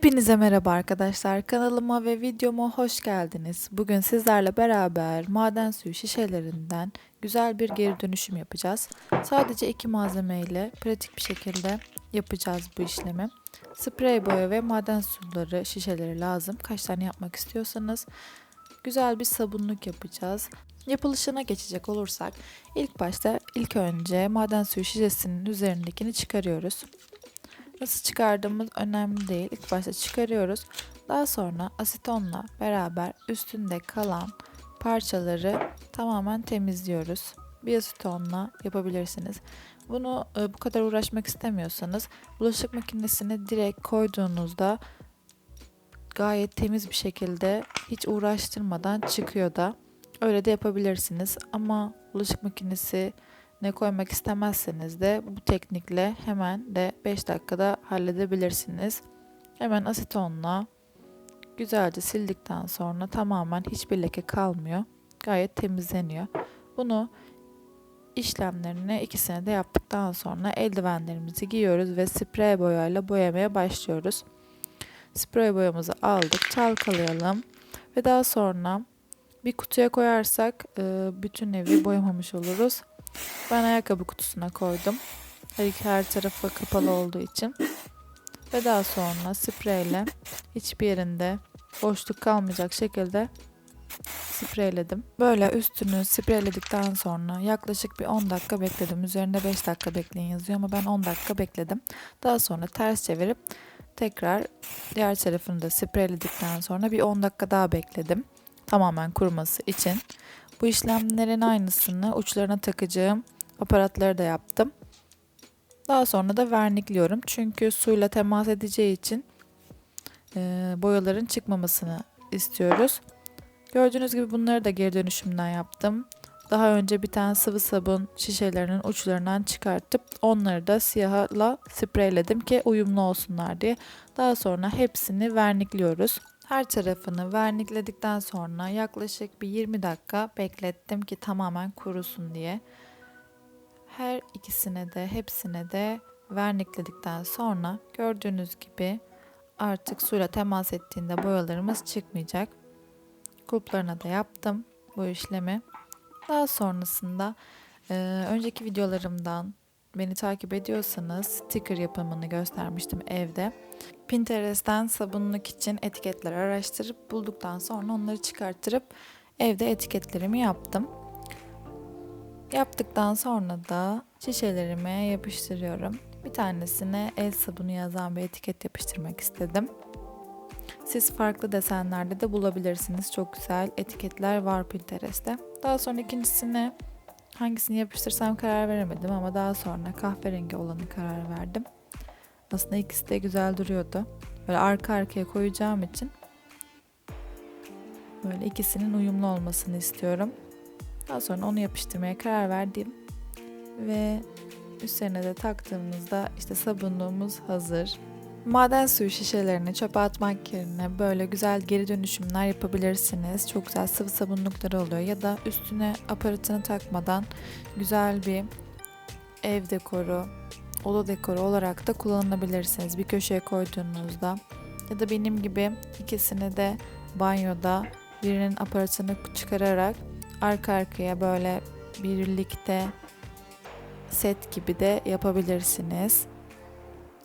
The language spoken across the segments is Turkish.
Hepinize merhaba arkadaşlar. Kanalıma ve videoma hoş geldiniz. Bugün sizlerle beraber maden suyu şişelerinden güzel bir geri dönüşüm yapacağız. Sadece iki malzeme ile pratik bir şekilde yapacağız bu işlemi. Sprey boya ve maden suları şişeleri lazım. Kaç tane yapmak istiyorsanız güzel bir sabunluk yapacağız. Yapılışına geçecek olursak ilk başta ilk önce maden suyu şişesinin üzerindekini çıkarıyoruz. Nasıl çıkardığımız önemli değil. İlk başta çıkarıyoruz. Daha sonra asetonla beraber üstünde kalan parçaları tamamen temizliyoruz. Bir asetonla yapabilirsiniz. Bunu e, bu kadar uğraşmak istemiyorsanız bulaşık makinesine direkt koyduğunuzda gayet temiz bir şekilde hiç uğraştırmadan çıkıyor da. Öyle de yapabilirsiniz ama bulaşık makinesi ne koymak istemezseniz de bu teknikle hemen de 5 dakikada halledebilirsiniz. Hemen asetonla güzelce sildikten sonra tamamen hiçbir leke kalmıyor. Gayet temizleniyor. Bunu işlemlerini ikisini de yaptıktan sonra eldivenlerimizi giyiyoruz ve sprey boyayla boyamaya başlıyoruz. Sprey boyamızı aldık, çalkalayalım ve daha sonra bir kutuya koyarsak bütün evi boyamamış oluruz. Ben ayakkabı kutusuna koydum. Her iki her tarafı kapalı olduğu için. Ve daha sonra spreyle hiçbir yerinde boşluk kalmayacak şekilde spreyledim. Böyle üstünü spreyledikten sonra yaklaşık bir 10 dakika bekledim. Üzerinde 5 dakika bekleyin yazıyor ama ben 10 dakika bekledim. Daha sonra ters çevirip tekrar diğer tarafını da spreyledikten sonra bir 10 dakika daha bekledim. Tamamen kuruması için. Bu işlemlerin aynısını uçlarına takacağım aparatları da yaptım. Daha sonra da vernikliyorum. Çünkü suyla temas edeceği için e, boyaların çıkmamasını istiyoruz. Gördüğünüz gibi bunları da geri dönüşümden yaptım. Daha önce bir tane sıvı sabun şişelerinin uçlarından çıkartıp onları da siyahla spreyledim ki uyumlu olsunlar diye. Daha sonra hepsini vernikliyoruz. Her tarafını vernikledikten sonra yaklaşık bir 20 dakika beklettim ki tamamen kurusun diye. Her ikisine de hepsine de vernikledikten sonra gördüğünüz gibi artık suyla temas ettiğinde boyalarımız çıkmayacak. Kulplarına da yaptım bu işlemi. Daha sonrasında e, önceki videolarımdan beni takip ediyorsanız sticker yapımını göstermiştim evde. Pinterest'ten sabunluk için etiketler araştırıp bulduktan sonra onları çıkarttırıp evde etiketlerimi yaptım. Yaptıktan sonra da şişelerime yapıştırıyorum. Bir tanesine el sabunu yazan bir etiket yapıştırmak istedim. Siz farklı desenlerde de bulabilirsiniz. Çok güzel etiketler var Pinterest'te. Daha sonra ikincisine hangisini yapıştırsam karar veremedim ama daha sonra kahverengi olanı karar verdim. Aslında ikisi de güzel duruyordu. Böyle arka arkaya koyacağım için böyle ikisinin uyumlu olmasını istiyorum. Daha sonra onu yapıştırmaya karar verdim. Ve üstlerine de taktığımızda işte sabunluğumuz hazır. Maden suyu şişelerini çöpe atmak yerine böyle güzel geri dönüşümler yapabilirsiniz. Çok güzel sıvı sabunlukları oluyor ya da üstüne aparatını takmadan güzel bir ev dekoru, oda dekoru olarak da kullanabilirsiniz. Bir köşeye koyduğunuzda ya da benim gibi ikisini de banyoda birinin aparatını çıkararak arka arkaya böyle birlikte set gibi de yapabilirsiniz.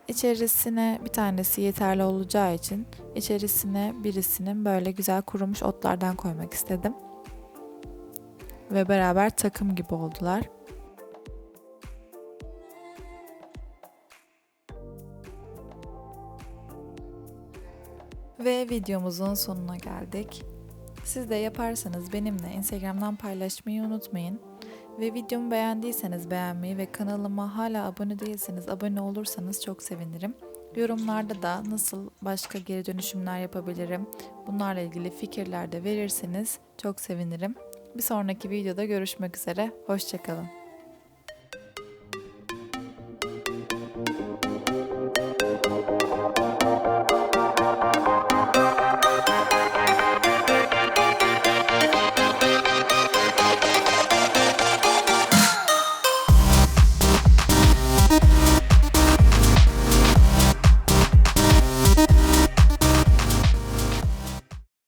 İçerisine bir tanesi yeterli olacağı için içerisine birisinin böyle güzel kurumuş otlardan koymak istedim. Ve beraber takım gibi oldular. Ve videomuzun sonuna geldik. Siz de yaparsanız benimle Instagram'dan paylaşmayı unutmayın. Ve videomu beğendiyseniz beğenmeyi ve kanalıma hala abone değilseniz abone olursanız çok sevinirim. Yorumlarda da nasıl başka geri dönüşümler yapabilirim bunlarla ilgili fikirler de verirseniz çok sevinirim. Bir sonraki videoda görüşmek üzere. Hoşçakalın.